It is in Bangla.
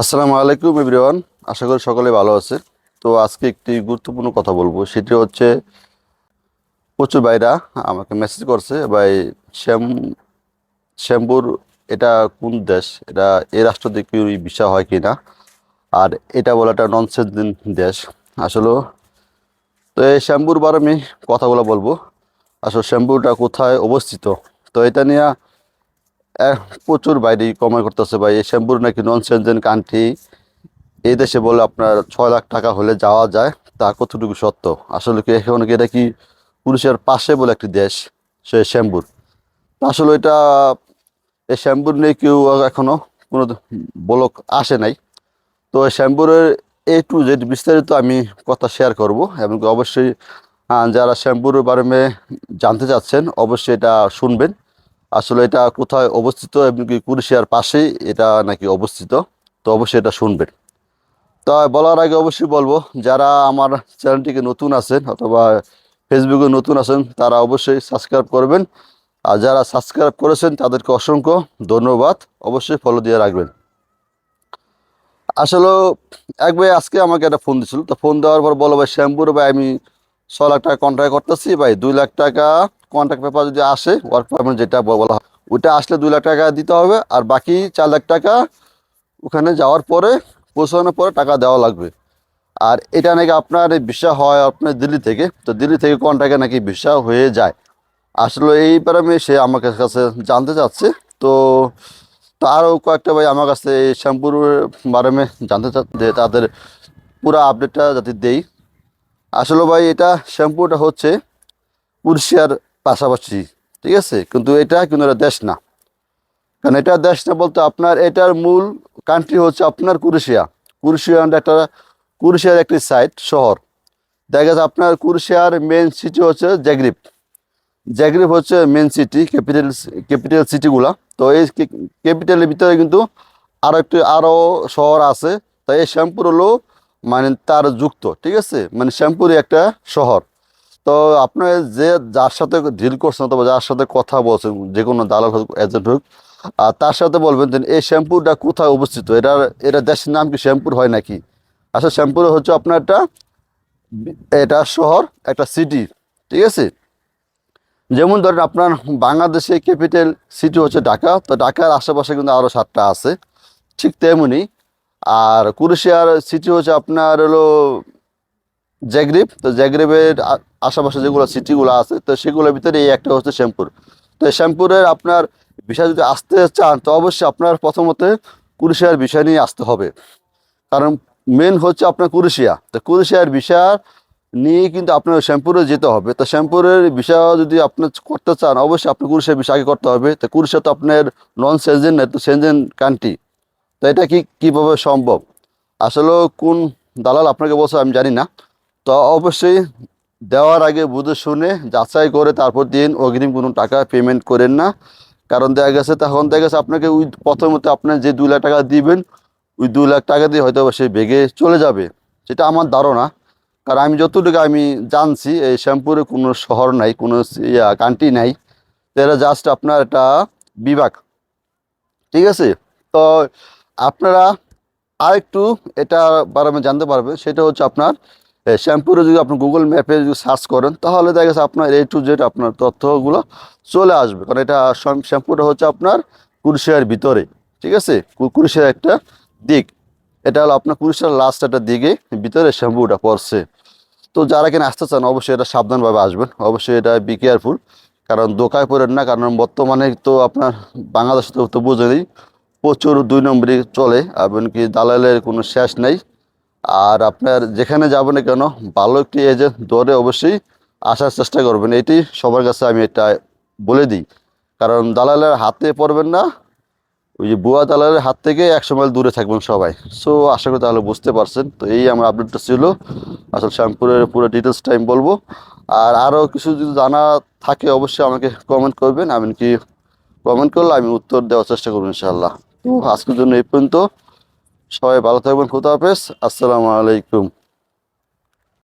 আসসালামু আলাইকুম এভরিওয়ান। আশা করি সকলে ভালো আছে। তো আজকে একটি গুরুত্বপূর্ণ কথা বলব। সেটি হচ্ছে, প্রচুর ভাইরা আমাকে মেসেজ করছে, ভাই, শ্যাম, শ্যাম্পুর এটা কোন দেশ? এটা এ রাষ্ট্র থেকে বিষয় হয় কি না আর এটা বলে একটা ননসেন্স দেশ। আসলে, তো এই শ্যাম্পুর বারে আমি কথাগুলো বলব। আসলে শ্যাম্পুটা কোথায় অবস্থিত? তো এটা নিয়ে প্রচুর বাইরে কমাই করতেছে ভাই। এই শ্যাম্পুর নাকি নন সেনজেন কান্ট্রি এই দেশে বলে আপনার ছয় লাখ টাকা হলে যাওয়া যায়, তা কতটুকু সত্য? আসলে কি এখন কি এটা কি পুরুষের পাশে বলে একটি দেশ, সে শ্যাম্পুর? আসলে এটা, এই শ্যাম্পুর নিয়ে কেউ এখনও কোনো বলক আসে নাই। তো শ্যাম্পুরের এ টু জেড বিস্তারিত আমি কথা শেয়ার করব এবং অবশ্যই যারা শ্যাম্পুর বারে জানতে চাচ্ছেন, অবশ্যই এটা শুনবেন। আসলে এটা কোথায় অবস্থিত এবং কি কুরিশিয়ার পাশেই এটা নাকি অবস্থিত? তো অবশ্যই এটা শুনবেন। তো বলার আগে অবশ্যই বলব, যারা আমার চ্যানেলটিকে নতুন আছেন অথবা ফেসবুকে নতুন আছেন, তারা অবশ্যই সাবস্ক্রাইব করবেন। আর যারা সাবস্ক্রাইব করেছেন, তাদেরকে অসংখ্য ধন্যবাদ। অবশ্যই ফলো দিয়ে রাখবেন। আসলে এক ভাই আজকে আমাকে একটা ফোন দিছিল। তো ফোন দেওয়ার পর বলো ভাই, শ্যাম্পুর ভাই, আমি ছ লাখ টাকা কন্ট্রাক্ট করতেছি, ভাই। দুই লাখ টাকা কন্ট্রাক্ট পেপার যদি আসে ওয়ার্ক পারমিট যেটা বলা হয়, ওইটা আসলে দুই লাখ টাকা দিতে হবে। আর বাকি চার লাখ টাকা ওখানে যাওয়ার পরে, পৌঁছানোর পরে টাকা দেওয়া লাগবে। আর এটা নাকি আপনার ভিসা হয় আপনার দিল্লি থেকে, তো দিল্লি থেকে কন্ট্রাক্টে নাকি ভিসা হয়ে যায়। আসলে এই প্যারামে সে আমার কাছে জানতে চাচ্ছে। তো তো আরও কয়েকটা ভাই আমার কাছে এই শ্যাম্পুর বারে জানতে চাচ্ছে তাদের পুরো আপডেটটা যাতে দেই। আসলে ভাই এটা শ্যাম্পুটা হচ্ছে কুরশিয়ার পাশাপাশি, ঠিক আছে? কিন্তু এটা কিন্তু এটা দেশ না। কারণ এটা দেশ না বলতে আপনার এটার মূল কান্ট্রি হচ্ছে আপনার কুরুশিয়া। কুরুশিয়া একটা, কুরুশিয়ার একটি সাইট শহর। দেখা যাচ্ছে আপনার কুরুশিয়ার মেন সিটি হচ্ছে জাগরিব। জাগরিব হচ্ছে মেন সিটি ক্যাপিটাল ক্যাপিটাল সিটিগুলা তো এই ক্যাপিটালের ভিতরে কিন্তু আরও একটি আরও শহর আছে। তাই এই শ্যামপুর হলো মানে তার যুক্ত, ঠিক আছে? মানে শ্যামপুরই একটা শহর। তো আপনার যে যার সাথে ডিল করছেন অথবা যার সাথে কথা বলছেন, যে কোনো দালাল হোক এজেন্ট হোক, আর তার সাথে বলবেন যে, এই শ্যাম্পুটা কোথায় অবস্থিত? এটা এটা দেশের নাম কি শ্যাম্পুর হয় নাকি? আসলে শ্যাম্পুর হচ্ছে আপনার একটা, এটা শহর, একটা সিটি ঠিক আছে? যেমন ধরেন আপনার বাংলাদেশে ক্যাপিটাল সিটি হচ্ছে ঢাকা, তো ঢাকার আশেপাশে কিন্তু আরও সাতটা আছে, ঠিক তেমনি আর কুরুশিয়ার সিটি হচ্ছে আপনার হলো জাগরিব। তো জাগরিবের আ- আশেপাশে যেগুলো সিটিগুলো আছে, তো সেগুলোর ভিতরে এই একটা হচ্ছে শ্যামপুর। তো এই শ্যামপুরের আপনার বিষয় যদি আসতে চান, তো অবশ্যই আপনার প্রথমত কুরুশিয়ার বিষয় নিয়ে আসতে হবে। কারণ মেন হচ্ছে আপনার কুরুশিয়া। তো কুরুশিয়ার বিষয় নিয়ে কিন্তু আপনার শ্যাম্পুরে যেতে হবে। তো শ্যাম্পুরের বিষয় যদি আপনি করতে চান, অবশ্যই আপনি কুরুশিয়ার বিষয় আগে করতে হবে। তো কুরুশিয়া তো আপনার নন সেনজেন তো সেনজেন কান্ট্রি তো এটা কি কীভাবে সম্ভব? আসলে কোন দালাল আপনাকে বলছে আমি জানি না। তো অবশ্যই দেওয়ার আগে বুঝে শুনে যাচাই করে তারপর দিন অগ্রিম কোনো টাকা পেমেন্ট করেন না। কারণ দেখা গেছে, তখন দেখা গেছে আপনাকে ওই প্রথমত আপনার যে দুই লাখ টাকা দিবেন, ওই দুই লাখ টাকা দিয়ে হয়তো সে বেগে চলে যাবে। সেটা আমার ধারণা। কারণ আমি যতটুকু আমি জানছি, এই শ্যামপুরে কোনো শহর নাই, কোনো ইয়া কান্ট্রি নাই। এটা জাস্ট আপনার একটা বিভাগ। ঠিক আছে? তো আপনারা আর একটু এটা বারে জানতে পারবেন সেটা হচ্ছে আপনার শ্যামপুরে যদি আপনি গুগল ম্যাপে যদি সার্চ করেন, তাহলে দেখা গেছে আপনার এ টু জেড আপনার তথ্যগুলো চলে আসবে। কারণ এটা শ্যাম্পুটা হচ্ছে আপনার কুরুশিয়ার ভিতরে, ঠিক আছে? কুরুশিয়ার একটা দিক। এটা হলো আপনার কুরুশিয়ার লাস্ট একটা দিকে ভিতরে শ্যাম্পুটা পড়ছে। তো যারা কিনা আসতে চান, অবশ্যই এটা সাবধানভাবে আসবেন। অবশ্যই এটা বি কেয়ারফুল কারণ দোকায় পড়েন না, কারণ বর্তমানে তো আপনার বাংলাদেশে তো বোঝেনি প্রচুর দুই নম্বরই চলে এমনকি দালালের কোনো শেষ নেই। আর আপনার যেখানে যাবেন কেন, ভালো একটি এজেন্ট ধরে অবশ্যই আসার চেষ্টা করবেন। এটি সবার কাছে আমি এটা বলে দিই। কারণ দালালের হাতে পড়বেন না, ওই যে বুয়া দালালের হাত থেকে একশো মাইল দূরে থাকবেন সবাই। সো আশা করি তাহলে বুঝতে পারছেন। তো এই আমার আপডেটটা ছিল। আসলে শ্যামপুরের পুরো ডিটেলস টাইম বলব। আর আরও কিছু যদি জানা থাকে, অবশ্যই আমাকে কমেন্ট করবেন। এমনকি কমেন্ট করলে আমি উত্তর দেওয়ার চেষ্টা করব ইনশাল্লাহ তো আজকের জন্য এই পর্যন্ত। সবাই ভালো থাকবেন খুদা হাফেজ। আসসালামু আলাইকুম।